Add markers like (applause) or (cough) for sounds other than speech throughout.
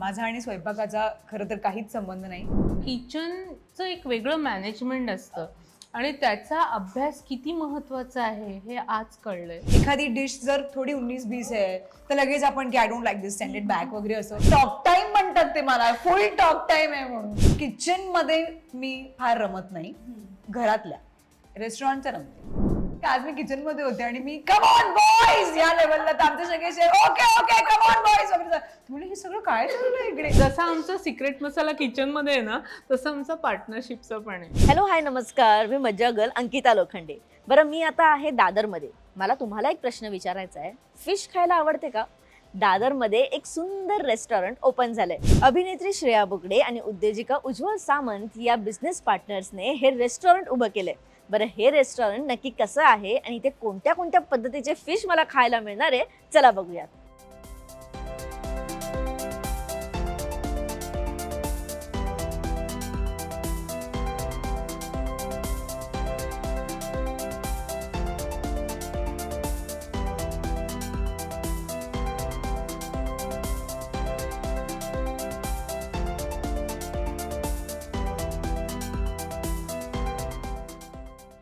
माझा आणि स्वयंपाकाचा खरं तर काहीच संबंध नाही. किचनचं एक वेगळं मॅनेजमेंट असतं. आणि त्याचा अभ्यास किती महत्त्वाचा आहे हे आज कळलंय. एखादी डिश जर थोडी उन्नीस बीस आहे तर लगेच आपण की I don't like this standard back वगैरे असं. टॉक टाइम म्हणतात ते मला. फुल टॉक टाइम आहे म्हणून. किचनमध्ये मी फार रमत नाही. घरातल्या. रेस्टॉरंटच्या रमते. आज मी किचनमध्ये होते आणि मी कम ऑन बॉईज या लेवलला तर आमचे सगळे share okay okay come on boys वगैरे म्हणजे हे सगळं काय चाललं इकडे? जसा आमचा सिक्रेट मसाला किचनमध्ये आहे ना तसं आमचं पार्टनरशिपचं पण आहे. हॅलो हाय नमस्कार. मी मज्जा गर्ल अंकिता लोखंडे. बरं मी आता आहे दादरमध्ये. मला तुम्हाला एक प्रश्न विचारायचा आहे. फिश खायला आवडते का? दादरमध्ये एक सुंदर रेस्टॉरंट ओपन झालंय. अभिनेत्री श्रेया बुगडे आणि उद्योजिका उज्ज्वल सामंत या बिझनेस पार्टनर्सने हे रेस्टॉरंट उभं केलंय. बरं हे रेस्टॉरंट नक्की कसं आहे आणि ते कोणत्या कोणत्या पद्धतीचे फिश मला खायला मिळणार आहे चला बघूयात.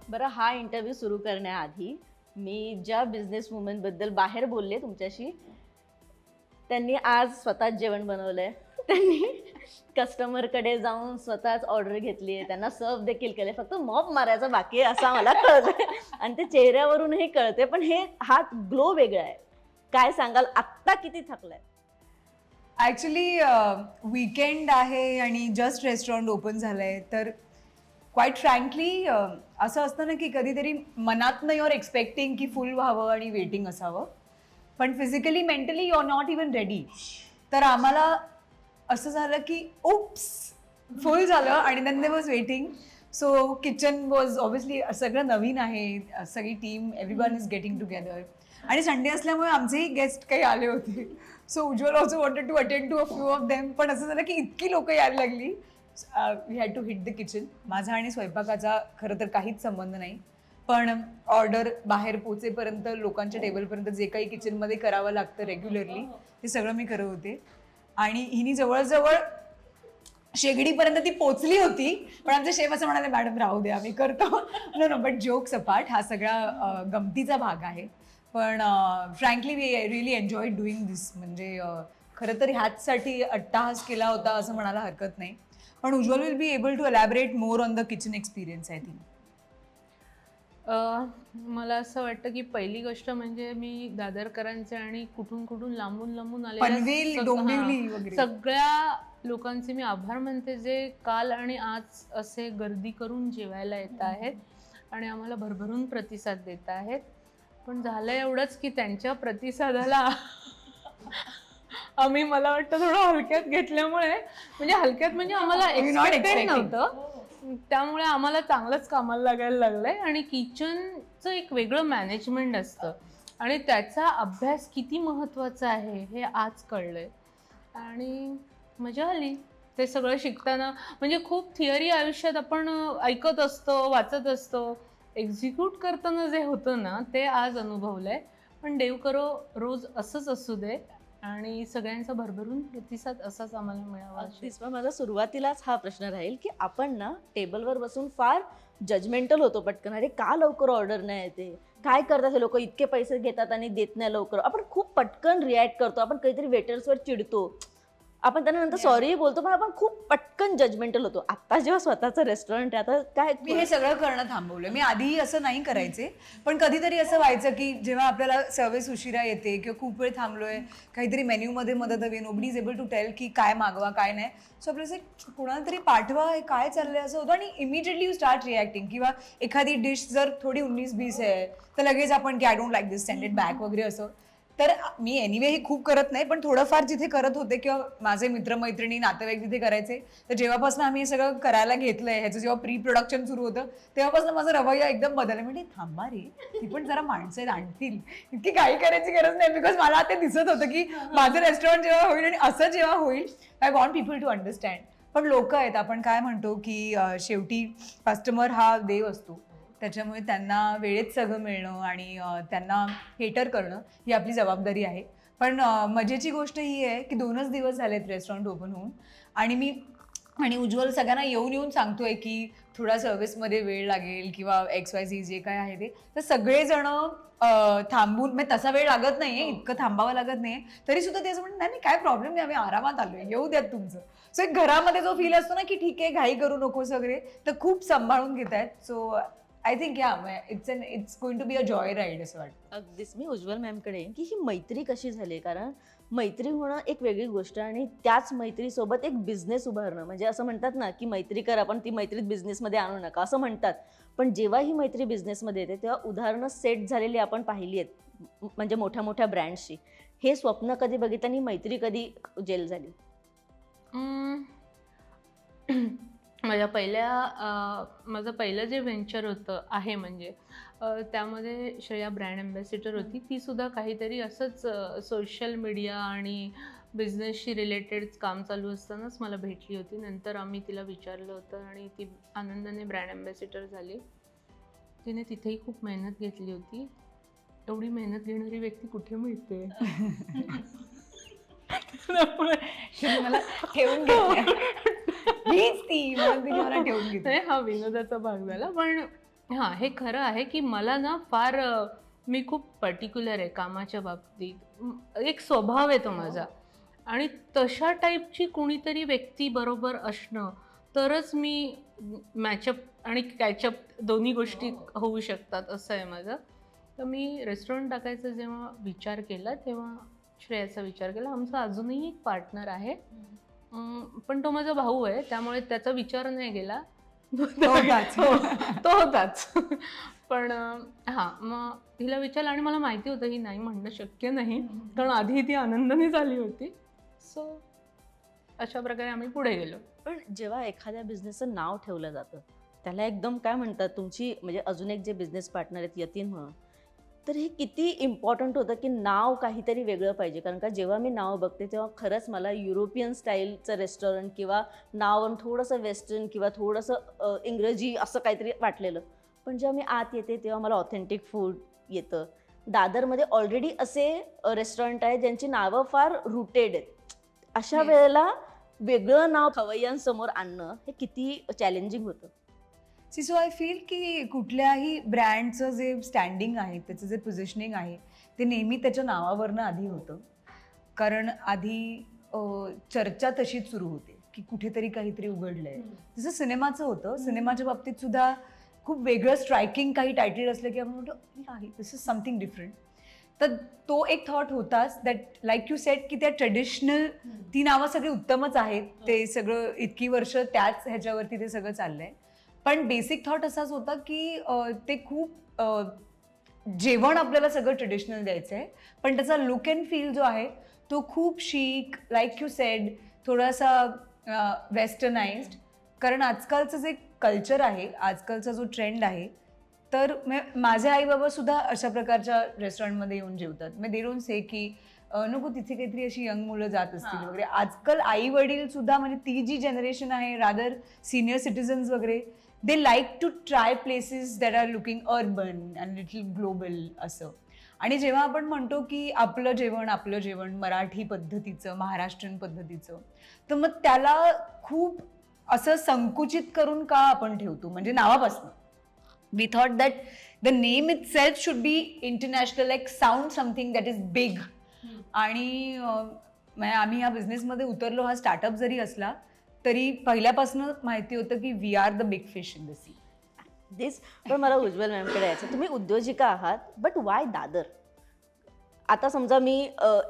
बरं हा इंटरव्ह्यू सुरू करण्याआधी मी ज्या बिझनेस वुमनबद्दल बाहेर बोलले तुमच्याशी त्यांनी आज स्वतःच जेवण बनवलंय. त्यांनी कस्टमरकडे जाऊन स्वतःच ऑर्डर घेतली आहे. त्यांना सर्व देखील केले फक्त मॉप मारायचा बाकी आहे असा मला कळतं आणि ते चेहऱ्यावरूनही कळते पण हे हा ग्लो वेगळा आहे. काय सांगाल? आत्ता किती थकलाय? ॲक्च्युली वीकेंड आहे आणि जस्ट रेस्टॉरंट ओपन झालंय. तर क्वाईट फ्रँकली असं असतं ना की कधीतरी मनातनं युअर एक्सपेक्टिंग की फुल व्हावं आणि वेटिंग असावं. पण physically mentally you are not even ready तर आम्हाला असं झालं की ओप्स फुल झालं आणि then they was waiting so kitchen was obviously सगळं नवीन आहे. सगळी team everyone is getting together आणि संडे असल्यामुळे आमचेही गेस्ट काही आले होते. So Ujjwal also wanted to attend to a few of them पण असं झालं की इतकी लोक यायला लागली. We had to hit the kitchen माझा आणि स्वयंपाकाचा खरं तर काहीच संबंध नाही. पण ऑर्डर बाहेर पोचेपर्यंत लोकांच्या टेबलपर्यंत जे काही किचनमध्ये करावं लागतं रेग्युलरली ते सगळं मी करत होते. आणि हिनी जवळजवळ शेगडीपर्यंत ती पोचली होती. पण आमचे शेफ असं म्हणाले मॅडम राहू द्या आम्ही करतो. नो नो बट जोक सपाट हा सगळा गमतीचा भाग आहे. पण frankly we really enjoy doing this म्हणजे खरं तर ह्याचसाठी अट्टाहास केला होता असं म्हणायला हरकत नाही. पण Ujjwal will be able to elaborate more on the kitchen experience I think um, मला असं वाटतं की पहिली गोष्ट म्हणजे मी दादरकरांचे आणि कुठून कुठून लांबून लांबून. वगैरे सगळ्या लोकांचे मी आभार मानते जे काल आणि आज असे गर्दी करून जेवायला येत आहेत आणि आम्हाला भरभरून प्रतिसाद देत आहेत पण झालं एवढंच की त्यांच्या प्रतिसादाला आम्ही मला वाटतं थोडं हलक्यात घेतल्यामुळे म्हणजे हलक्यात म्हणजे आम्हाला एक्सपेक्टेड. नव्हतं. त्यामुळे आम्हाला चांगलंच कामाला लागायला लागलंय आणि किचनचं एक वेगळं मॅनेजमेंट असतं. आणि त्याचा अभ्यास किती महत्त्वाचा आहे हे आज कळलंय. आणि मजा आली. ते सगळं शिकताना म्हणजे खूप थिअरी आयुष्यात आपण ऐकत असतो वाचत असतो. एक्झिक्यूट करताना जे होतं ना ते आज अनुभवलंय. पण देव करो रोज असंच असू दे. आणि सगळ्यांचा भरभरून प्रतिसाद असाच आम्हाला मिळावा अगदीच. पण माझा सुरुवातीलाच हा प्रश्न राहील की आपण ना टेबलवर बसून फार जजमेंटल होतो पटकन. अरे का लवकर ऑर्डर नाही येते? काय करतात हे लोक? इतके पैसे घेतात आणि देत नाही लवकर. आपण खूप पटकन रिॲक्ट करतो. आपण काहीतरी वेटर्सवर चिडतो. आपण त्यांना नंतर सॉरी बोलतो पण आपण खूप पटकन जजमेंटल होतो. आता जेव्हा स्वतःचं रेस्टॉरंट आहे आता काय मी हे सगळं करणं थांबवलं मी आधीही असं नाही करायचे पण कधीतरी असं व्हायचं की जेव्हा आपल्याला सर्व्हिस उशिरा येते किंवा खूप वेळ थांबलोय काहीतरी मेन्यूमध्ये मदत हवी nobody is able to tell की काय मागवा काय नाही. सो आपलं कुणाला तरी पाठवा हे काय चाललंय असं होतं आणि इमिजिएटली यू स्टार्ट रिॲक्टिंग किंवा एखादी डिश जर थोडी उन्नीस बीस आहे तर लगेच आपण की I don't like this standard back वगैरे असं. तर मी एनिवे हे खूप करत नाही पण थोडंफार जिथे करत होते किंवा माझे मित्रमैत्रिणी नातेवाईक जिथे करायचे तर जेव्हापासून आम्ही हे सगळं करायला घेतलंय ह्याचं जेव्हा प्री प्रोडक्शन सुरू होतं तेव्हापासून माझा रवैया एकदम बदलला. म्हणजे थांबा रे ती पण जरा माणसं आणतील. इतकी काही करायची गरज नाही बिकॉज मला ते दिसत होतं की माझं रेस्टॉरंट जेव्हा होईल आणि असं जेव्हा होईल I want people to understand पण लोक आहेत आपण काय म्हणतो की शेवटी कस्टमर हा देव असतो. त्याच्यामुळे त्यांना वेळेत सगळं मिळणं आणि त्यांना हेटर करणं ही आपली जबाबदारी आहे. पण मजेची गोष्ट ही आहे की दोनच दिवस झालेत रेस्टॉरंट ओपन होऊन आणि मी आणि उज्ज्वल सगळ्यांना येऊन येऊन सांगतोय की थोडा सर्व्हिसमध्ये वेळ लागेल किंवा एक्स वाय झी जे काय आहे ते. तर सगळेजण थांबून म्हणजे तसा वेळ लागत नाहीये इतकं थांबावं लागत नाहीये. तरी सुद्धा ते असं म्हणतात नाही नाही, काय प्रॉब्लेम नाही आम्ही आरामात आलोय येऊ द्यात तुमचं. सो एक घरामध्ये जो फील असतो ना की ठीक आहे घाई करू नकोस वगैरे तर खूप सांभाळून घेत आहेत so I think yeah it's an it's going to be a joy ride असं वाटतं. अगदीच मी उज्ज्वल मॅमकडे येईन की ही मैत्री कशी झाली कारण मैत्री होणं एक वेगळी गोष्ट आणि त्याच मैत्रीसोबत एक बिझनेस उभारणं म्हणजे असं म्हणतात ना की मैत्री कर आपण ती मैत्रीत बिझनेसमध्ये आणू नका असं म्हणतात. पण जेव्हा ही मैत्री बिझनेसमध्ये येते तेव्हा उदाहरणं सेट झालेली आपण पाहिली आहेत म- म्हणजे मोठ्या मोठ्या ब्रँड्सची हे स्वप्न कधी बघितलं आणि मैत्री कधी जेल झाली? माझ्या पहिल्या माझं पहिलं जे व्हेंचर होतं आहे म्हणजे त्यामध्ये श्रेया ब्रँड अम्बॅसिडर होती. ती सुद्धा काहीतरी असंच सोशल मीडिया आणि बिझनेसशी रिलेटेड काम चालू असतानाच मला भेटली होती. नंतर आम्ही तिला विचारलं होतं आणि ती आनंदाने ब्रँड अम्बॅसिडर झाली. तिने तिथेही खूप मेहनत घेतली होती. एवढी मेहनत घेणारी व्यक्ती कुठे मिळते? (laughs) मला ठेवून (laughs) ती म्हणून तिने मला ठेवून घेतली नाही हा विनोदाचा भाग झाला. पण हां हे खरं आहे की मला ना फार अ, मी खूप पर्टिक्युलर आहे कामाच्या बाबतीत. एक स्वभाव आहे तो माझा. आणि तशा टाईपची कोणीतरी व्यक्ती बरोबर असणं तरच मी मॅचअप आणि कॅचअप दोन्ही गोष्टी होऊ शकतात असं आहे माझं. तर मी रेस्टॉरंट टाकायचा जेव्हा विचार केला तेव्हा श्रेयाचा विचार केला. आमचा अजूनही एक पार्टनर आहे. पण तो माझा भाऊ आहे त्यामुळे त्याचा विचार नाही गेला. (laughs) हो, तो होताच. पण हा मग तिला विचारलं आणि मला माहिती होतं की नाही म्हणणं शक्य नाही कारण आधी ती आनंदाने झाली होती. सो अशा प्रकारे आम्ही पुढे गेलो. पण जेव्हा एखाद्या बिझनेसचं नाव ठेवलं जातं त्याला एकदम काय म्हणतात तुमची म्हणजे अजून एक जे बिझनेस पार्टनर आहेत यतीन म्हणून तर हे किती इम्पॉर्टंट होतं की नाव काहीतरी वेगळं पाहिजे. कारण का जेव्हा मी नाव बघते तेव्हा खरंच मला युरोपियन स्टाईलचं रेस्टॉरंट किंवा नाव थोडंसं वेस्टर्न किंवा थोडंसं इंग्रजी असं काहीतरी वाटलेलं. पण जेव्हा मी आत येते तेव्हा मला ऑथेंटिक फूड येतं. दादरमध्ये ऑलरेडी असे रेस्टॉरंट आहेत ज्यांची नावं फार रुटेड आहेत. अशा. वेळेला वेगळं नाव खवय्यांसमोर आणणं हे किती चॅलेंजिंग होतं. सी सो आय फील की कुठल्याही ब्रँडचं जे स्टँडिंग आहे त्याचं जे पोझिशनिंग आहे ते नेहमी त्याच्या नावावरनं आधी होतं. कारण आधी चर्चा तशीच सुरू होते की कुठेतरी काहीतरी उघडलंय. जसं सिनेमाचं होतं सिनेमाच्या बाबतीत सुद्धा खूप वेगळं स्ट्रायकिंग काही टायटल असलं की आपण म्हणतो नाही दिस इज समथिंग डिफरंट तर तो एक थॉट होताच दॅट लाईक यू सेट की त्या ट्रेडिशनल ती नावं सगळी उत्तमच आहेत. ते सगळं इतकी वर्ष त्याच ह्याच्यावरती ते सगळं चाललंय. पण बेसिक थॉट असाच होता की ते खूप जेवण आपल्याला सगळं ट्रेडिशनल द्यायचं आहे पण त्याचा लुक अँड फील जो आहे तो खूप शीक लाईक यू सेड थोडासा वेस्टर्नाइज्ड कारण आजकालचं जे कल्चर आहे आजकालचा जो ट्रेंड आहे तर माझे आई बाबा सुद्धा अशा प्रकारच्या रेस्टॉरंटमध्ये येऊन जेवतात. मग दे डोंट से की नको तिथे काहीतरी अशी यंग मुलं जात असतील. वगैरे. आजकाल आई वडील सुद्धा म्हणजे ती जी जनरेशन आहे रादर सिनियर सिटीजन्स वगैरे they like to try places that are looking urban and little global असं. आणि जेव्हा आपण म्हणतो की आपलं जेवण आपलं जेवण मराठी पद्धतीचं महाराष्ट्रीयन पद्धतीचं तर मग त्याला खूप असं संकुचित करून का आपण ठेवतो? म्हणजे नावापासून. We thought that the name itself should be international like sound something that is big आणि आम्ही या बिझनेसमध्ये उतरलो हा स्टार्टअप जरी असला तरी पहिल्यापासून माहिती होतं की we are the big fish in the sea this पण मला उज्ज्वल मॅमकडे यायचं. तुम्ही उद्योजिका आहात बट वाय दादर? आता समजा मी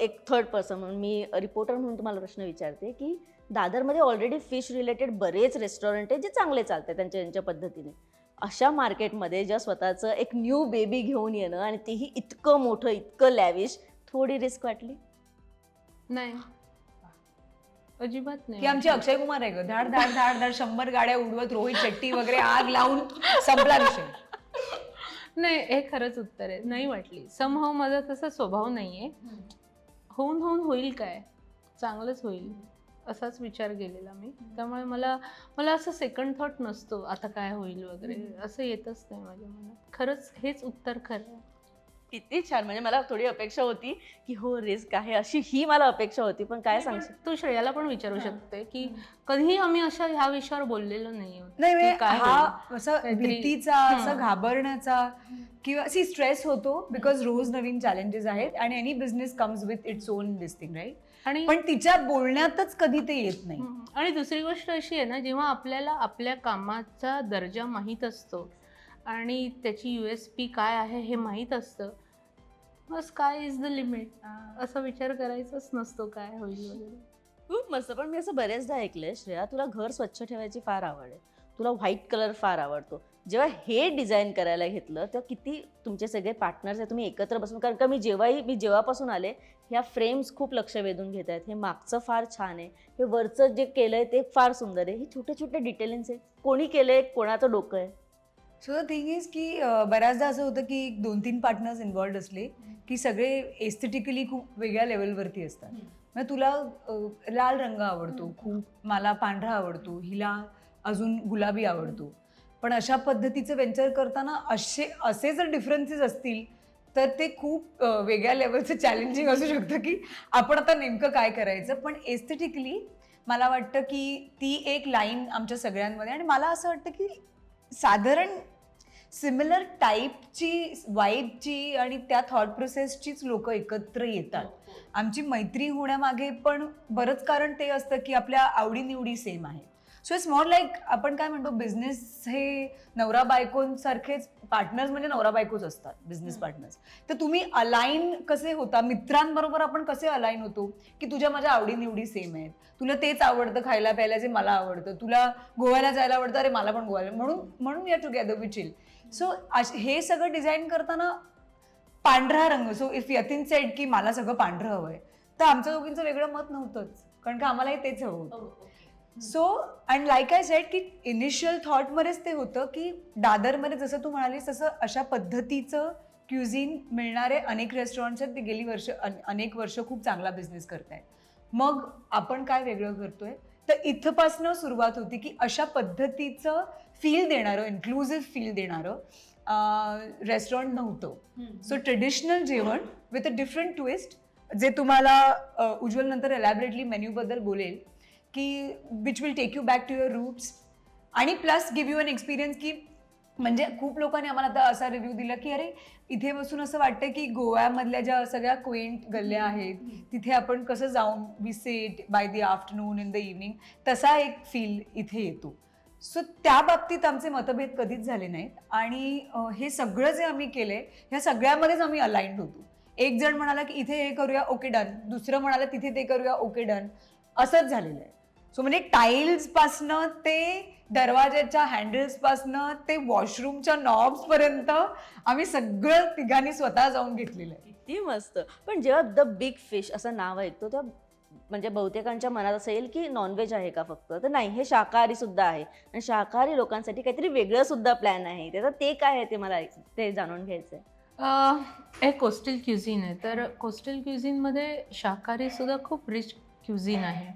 एक थर्ड पर्सन म्हणून मी रिपोर्टर म्हणून तुम्हाला प्रश्न विचारते की दादरमध्ये ऑलरेडी फिश रिलेटेड बरेच रेस्टॉरंट आहेत जे चांगले चालतात त्यांच्या त्यांच्या पद्धतीने. अशा मार्केटमध्ये ज्या स्वतःचं एक न्यू बेबी घेऊन येणं आणि तेही इतकं मोठं इतकं लॅविश थोडी रिस्क वाटली? नाही. अजिबात नाही. की आमची अक्षय कुमार आहे ग. धाड धाड धाड धाड शंभर गाड्या उडवत रोहित शेट्टी वगैरे आग लावून संपला विषय. नाही हे खरंच उत्तर आहे. नाही वाटली. समहाव माझा तसा स्वभाव नाहीये. होऊन होऊन होईल काय? चांगलंच होईल. असाच विचार केलेला मी. त्यामुळे मला मला असं सेकंड थॉट नसतो. आता काय होईल वगैरे. असं येतच नाही माझ्या मनात. खरंच हेच उत्तर खरं आहे. किती छान. म्हणजे मला थोडी अपेक्षा होती की हो रिस्क आहे अशी ही मला अपेक्षा होती. पण काय सांगशील? तू श्रेयाला पण विचारू शकते की कधीही आम्ही अशा ह्या विषयावर बोललेलो नाही नाही म्हणजे हा? असं भीतीचा असं हं. घाबरण्याचा किंवा सी स्ट्रेस होतो बिकॉज रोज नवीन चॅलेंजेस आहेत आणि any business comes with its own this thing right? आणि पण तिच्या बोलण्यातच कधी ते येत नाही. आणि दुसरी गोष्ट अशी आहे ना जेव्हा आपल्याला आपल्या कामाचा दर्जा माहीत असतो आणि त्याची यू एस पी काय आहे हे माहीत असतं. बस काय इज द लिमिट असा विचार करायचाच नसतो काय होईल वगैरे. खूप मस्त. पण मी असं बरेचदा ऐकलंय श्रेया तुला घर स्वच्छ ठेवायची फार आवड आहे. तुला व्हाईट कलर फार आवडतो. जेव्हा हे डिझाईन करायला घेतलं तेव्हा किती तुमचे सगळे पार्टनर्स आहे तुम्ही एकत्र बसून कारण का मी जेव्हाही मी जेव्हापासून आले ह्या फ्रेम्स खूप लक्ष वेधून घेत आहेत. हे मागचं फार छान आहे. हे वरचं जे केलंय ते फार सुंदर आहे. हे छोटे छोटे डिटेलिंग्स आहेत. कोणी केलंय कोणाचं डोकं आहे? सो द थिंग इज की बऱ्याचदा असं होतं की दोन तीन पार्टनर्स इन्वॉल्ड असले की सगळे एस्थेटिकली खूप वेगळ्या लेवलवरती असतात. मग तुला लाल रंग आवडतो खूप मला पांढरा आवडतो हिला अजून गुलाबी आवडतो. पण अशा पद्धतीचं वेंचर करताना असे असे जर डिफरन्सेस असतील तर ते खूप वेगळ्या लेवलचं चॅलेंजिंग असू शकतं की आपण आता नेमकं काय करायचं. पण एस्थेटिकली मला वाटतं की ती एक लाईन आमच्या सगळ्यांमध्ये आणि मला असं वाटतं की साधारण सिमिलर टाईपची वाईबची आणि त्या थॉट प्रोसेसचीच लोक एकत्र येतात. आमची मैत्री होण्यामागे पण बरंच कारण ते असतं की आपल्या आवडीनिवडी सेम आहे सो इट्स मोर लाईक आपण काय म्हणतो बिझनेस हे नवरा बायकोंसारखेच पार्टनर्स म्हणजे नवरा बायकोच असतात बिझनेस पार्टनर्स तर तुम्ही अलाईन कसे होता? मित्रांबरोबर आपण कसे अलाईन होतो? की तुझ्या माझ्या आवडीनिवडी सेम आहेत. तुला तेच आवडतं खायला प्यायला जे मला आवडतं. तुला गोव्याला जायला आवडतं? अरे मला पण गोव्याला. म्हणून म्हणून या टुगेदर विच चिल सो हे सगळं डिझाईन करताना पांढरा रंग. सो इफ यतीन सेड की मला सगळं पांढरं हवंय. तर आमच्या दोघींचं वेगळं मत नव्हतंच. कारण का आम्हालाही तेच हवं होतं. So and like I said की इनिशियल थॉटमध्येच ते होतं की दादरमध्ये जसं तू म्हणालीस तसं अशा पद्धतीचं क्युझिन मिळणारे अनेक रेस्टॉरंट्स आहेत ते गेली वर्ष अन- अनेक वर्ष खूप चांगला बिझनेस करतायत. मग आपण काय वेगळं करतोय? तर इथपासनं सुरुवात होती की अशा पद्धतीचं फील देणारं इन्क्लुझिव्ह फील देणारं रेस्टॉरंट नव्हतं. सो ट्रेडिशनल जेवण विथ अ डिफरंट ट्विस्ट जे तुम्हाला उज्ज्वल नंतर एलॅबरेटली मेन्यूबद्दल बोलेल की which will take you back to your roots आणि plus give you an experience की म्हणजे खूप लोकांनी आम्हाला आता असा रिव्ह्यू दिला की अरे इथे बसून असं वाटतं की गोव्यामधल्या ज्या सगळ्या क्वेंट गल्ल्या आहेत तिथे आपण कसं जाऊन we set by the afternoon in the evening तसा एक फील इथे येतो. सो त्या बाबतीत आमचे मतभेद कधीच झाले नाहीत. आणि हे सगळं जे आम्ही केलंय ह्या सगळ्यामध्येच आम्ही अलाइंड होतो. एक जण म्हणाला की इथे हे करूया ओके डन दुसरं म्हणाला तिथे ते करूया ओके डन असंच झालेलं आहे. सो म्हणजे टाईल्स पासनं ते दरवाजाच्या हँडल्स पासनं ते वॉशरूमच्या नॉब्स पर्यंत आम्ही सगळं तिघांनी स्वतः जाऊन घेतलेलं आहे. किती मस्त. पण जेव्हा द बिग फिश असं नाव ऐकतो तेव्हा म्हणजे बहुतेकांच्या मनात असं येईल की नॉनव्हेज आहे का फक्त? तर नाही हे शाकाहारी सुद्धा आहे. आणि शाकाहारी लोकांसाठी काहीतरी वेगळं सुद्धा प्लॅन आहे. त्याचं ते काय आहे ते मला ते जाणून घ्यायचं आहे हे कोस्टल क्युझिन आहे. तर कोस्टल क्युझिनमध्ये शाकाहारी सुद्धा खूप रिच क्युझिन आहे.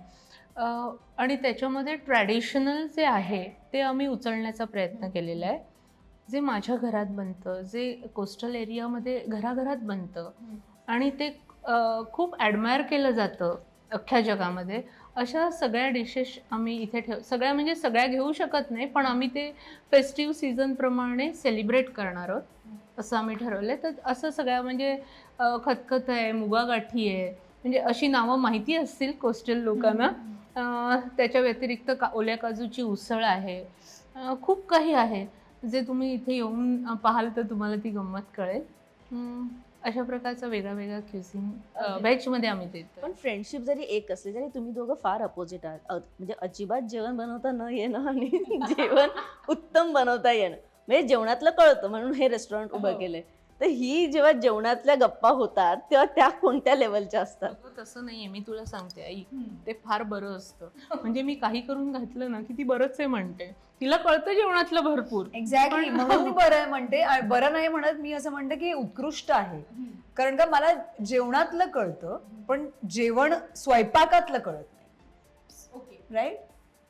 आणि त्याच्यामध्ये ट्रॅडिशनल जे आहे ते आम्ही उचलण्याचा प्रयत्न केलेला आहे. जे माझ्या घरात बनतं जे कोस्टल एरियामध्ये घराघरात बनतं आणि ते खूप ॲडमायर केलं जातं अख्ख्या जगामध्ये. अशा सगळ्या डिशेस आम्ही इथे ठेव सगळ्या म्हणजे सगळ्या घेऊ शकत नाही पण आम्ही ते फेस्टिव्ह सीझनप्रमाणे सेलिब्रेट करणार आहोत असं आम्ही ठरवलं तर असं सगळ्या म्हणजे खतखत आहे मुगागाठी आहे म्हणजे अशी नावं माहिती असतील कोस्टल लोकांना. त्याच्या व्यतिरिक्त का ओल्या काजूची उसळ आहे. खूप काही आहे. जे तुम्ही इथे येऊन पाहाल तर तुम्हाला ती गंमत कळेल. अशा प्रकारचा वेगळा वेगळा क्युझिन व्हेजमध्ये आम्ही देतो पण फ्रेंडशिप जरी एक असली तरी तुम्ही दोघं फार अपोजिट आहात. म्हणजे अजिबात जेवण बनवता न येणं आणि (laughs) जेवण उत्तम बनवता येणं. म्हणजे जेवणातलं कळतं म्हणून हे रेस्टॉरंट उभं हो. केलंय. तर ही जेव्हा जेवणातल्या गप्पा होतात तेव्हा त्या कोणत्या लेवलच्या असतात? अगं, तसं नाहीये. मी तुला सांगते आई. ते फार बरं असतं. (laughs) म्हणजे मी काही करून घातलं ना की ती बरंच आहे म्हणते. तिला कळतं जेवणातलं भरपूर. एक्झॅक्टली म्हणून मी बरं आहे म्हणते. आ- बरं नाही म्हणत मी असं म्हणते की हे उत्कृष्ट आहे. कारण का मला जेवणातलं कळतं पण जेवण स्वयंपाकातलं कळत नाही. राईट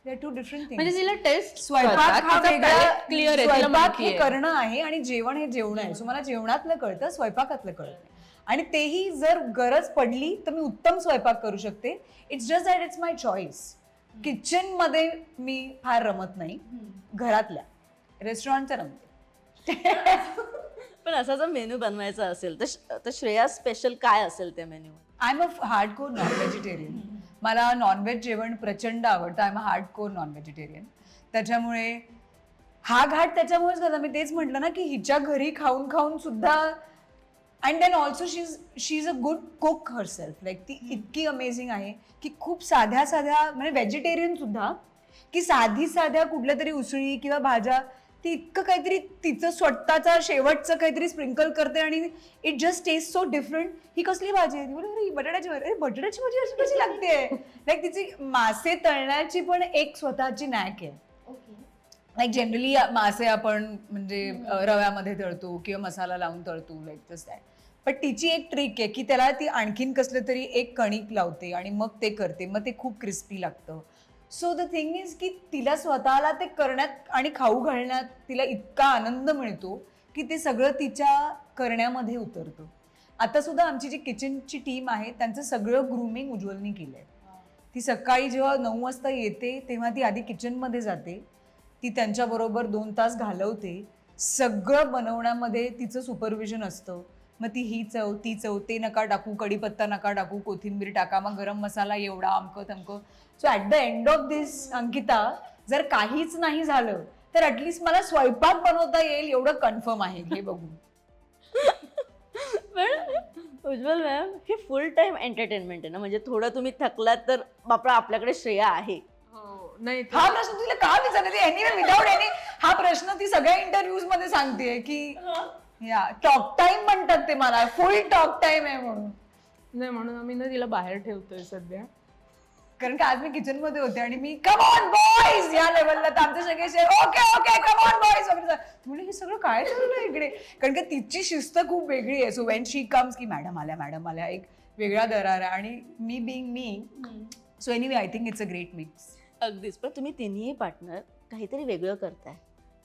टू डिफरंट म्हणजे तिला टेस्ट स्वयंपाक हा वेगळा क्लिअर आहे तिला स्वयंपाक हे. करणं आहे आणि जेवण हे जेवण आहे. सो मला जेवणातलं कळतं स्वयंपाकातलं कळतं. आणि तेही जर गरज पडली तर मी उत्तम स्वयंपाक करू शकते. It's just that it's my choice किचनमध्ये मी फार रमत नाही. घरातल्या. रेस्टॉरंटच्या रमते. (laughs) पण असा जर मेन्यू बनवायचा असेल तर श्रेया स्पेशल काय असेल त्या menu I am a hard core non vegetarian मला नॉनव्हेज जेवण प्रचंड आवडतं. I am hard core non vegetarian त्याच्यामुळे हा घाट त्याच्यामुळेच करता मी तेच म्हटलं ना की हिच्या घरी खाऊन खाऊन सुद्धा and then also she is she is a good cook herself like ती इतकी अमेझिंग आहे की खूप साध्या साध्या म्हणजे व्हेजिटेरियन सुद्धा की साधी साध्या कुठल्या तरी उसळी किंवा भाज्या ती इतकं काहीतरी तिचं स्वतःचा शेवटचं काहीतरी स्प्रिंकल करते आणि it just taste so different ही कसली भाजी आहे? ती बोलली, अरे ही बटाट्याची भाजी अरे बटाट्याची भाजी अशी कशी लागते? लाईक तिची मासे तळण्याची पण एक स्वतःची नॅक आहे. लाईक जनरली मासे आपण म्हणजे रव्यामध्ये तळतो किंवा मसाला लावून तळतो लाईक तस दॅट पण तिची एक ट्रिक आहे की त्याला ती आणखीन कसलं तरी एक कणिक लावते आणि मग ते करते. मग ते खूप क्रिस्पी लागतं. सो द थिंग इज की तिला स्वतःला ते करण्यात आणि खाऊ घालण्यात तिला इतका आनंद मिळतो की ते सगळं तिच्या करण्यामध्ये उतरतं. आता सुद्धा आमची जी किचनची टीम आहे त्यांचं सगळं ग्रूमिंग उज्ज्वलनी केलं आहे ती सकाळी जेव्हा नऊ वाजता येते तेव्हा ती आधी किचनमध्ये जाते. ती त्यांच्याबरोबर दोन तास घालवते. सगळं बनवण्यामध्ये तिचं सुपरविजन असतं. मग ती ही चव ती चव ते नका टाकू कढीपत्ता नका टाकू कोथिंबीर टाका मग गरम मसाला एवढा अमकं तमकं. So at the end of this Ankita जर काहीच नाही झालं तर ॲटलिस्ट मला स्वयंपाक बनवता येईल एवढं कन्फर्म आहे हे बघून पण (laughs) उज्ज्वल मॅम हे फुल टाइम एंटरटेनमेंट आहे ना? म्हणजे थोडं तुम्ही थकलात तर बापरा आपल्याकडे श्रेया आहे. हो, नाही हा प्रश्न तुला का विचारते एनी विदाउट एनी हा प्रश्न ती सगळ्या इंटरव्ह्यूजमध्ये सांगते की या टॉक टाइम म्हणतात ते मला. फुल टॉक टाइम आहे म्हणून. नाही म्हणून आम्ही ना तिला बाहेर ठेवतोय सध्या. कारण का आज मी किचनमध्ये होते आणि मी कम ऑन बॉईज या लेवलला तर आमचे सगळे okay okay come on boys वगैरे म्हणजे हे सगळं काय चाललं इकडे? कारण का तिची शिस्त खूप वेगळी आहे. सो वेन शी कम्स की मॅडम आल्या मॅडम आल्या एक वेगळा दरार आहे. आणि मी being me so anyway I think it's a great mix अगदीच. पण तुम्ही तिन्ही पार्टनर काहीतरी वेगळं करताय.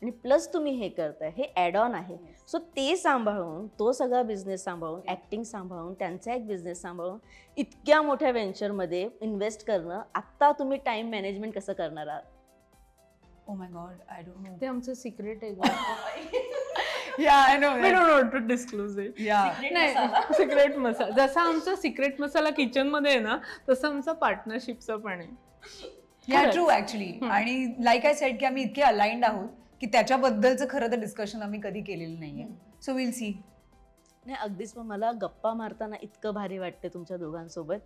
आणि प्लस तुम्ही हे करताय हे ॲड ऑन आहे. सो ते सांभाळून तो सगळा बिझनेस सांभाळून ॲक्टिंग सांभाळून त्यांचा एक बिझनेस सांभाळून इतक्या मोठ्या व्हेंचरमध्ये इन्व्हेस्ट करणं आत्ता तुम्ही टाइम मॅनेजमेंट कसं करणार आहात? ओ my god I don't know ते आमचं सिक्रेट आहे yeah I know We don't want to disclose it. या नाही सिक्रेट मसाला जसा आमचा सिक्रेट मसाला किचनमध्ये आहे ना तसं आमचं पार्टनरशिपचं पण आहे. या. ट्रू ऍक्च्युली आणि लाईक आय सेड की आम्ही इतके अलाइंड आहोत. की त्याच्याबद्दलचं खरं तर डिस्कशन आम्ही कधी केलेलं नाहीये. सो विल सी नाही अगदीच पण मला गप्पा मारताना इतकं भारी वाटते तुमच्या दोघांसोबत.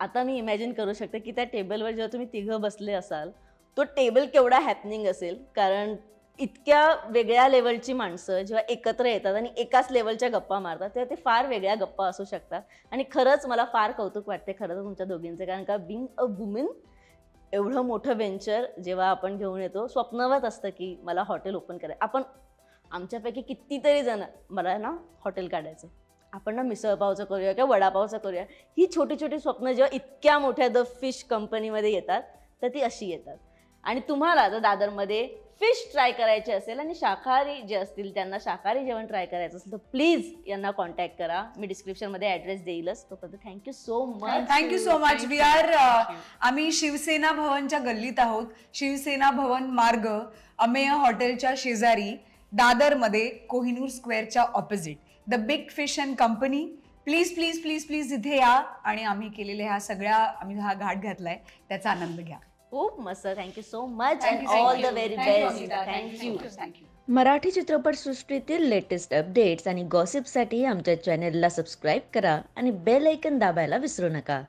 आता मी इमॅजिन करू शकते की त्या टेबलवर जेव्हा तुम्ही तिघं बसले असाल तो टेबल केवढा हॅपनिंग असेल? कारण इतक्या वेगळ्या लेवलची माणसं जेव्हा एकत्र येतात आणि एकाच लेवलच्या गप्पा मारतात तेव्हा ते फार वेगळ्या गप्पा असू शकतात. आणि खरंच मला फार कौतुक वाटते खरं तर तुमच्या दोघींचे कारण का बिंग अ वुमेन एवढं मोठं व्हेंचर जेव्हा आपण घेऊन येतो स्वप्नवत असतं की मला हॉटेल ओपन करायचं आपण आमच्यापैकी कितीतरी जण मला ना हॉटेल काढायचं. आपण ना मिसळपावचं करूया किंवा वडापावचं करूया. ही छोटी छोटी स्वप्न जेव्हा इतक्या मोठ्या द फिश कंपनीमध्ये येतात तर ती अशी येतात. आणि तुम्हाला जर दादरमध्ये फिश ट्राय करायचे असेल आणि शाकाहारी जे असतील त्यांना शाकाहारी जेवण ट्राय करायचं असेल तर प्लीज यांना कॉन्टॅक्ट करा. मी डिस्क्रिप्शनमध्ये ॲड्रेस देईलच. तोपर्यंत thank you so much thank you so much we are आम्ही शिवसेना भवनच्या गल्लीत आहोत. शिवसेना भवन मार्ग अमेय हॉटेलच्या शेजारी दादरमध्ये Kohinoor स्क्वेअरच्या opposite the big fish and company please please please please इथे या. आणि आम्ही केलेल्या ह्या सगळ्या आम्ही हा घाट घातलाय. त्याचा आनंद घ्या. खूप मस्त. Thank you so much and all the. Very best thank you you. Marathi चित्रपटसृष्टीतील लेटेस्ट अपडेट्स आणि गॉसिपसाठी आमच्या चॅनेलला सबस्क्राईब करा आणि बेल ऐकन दाबायला विसरू नका.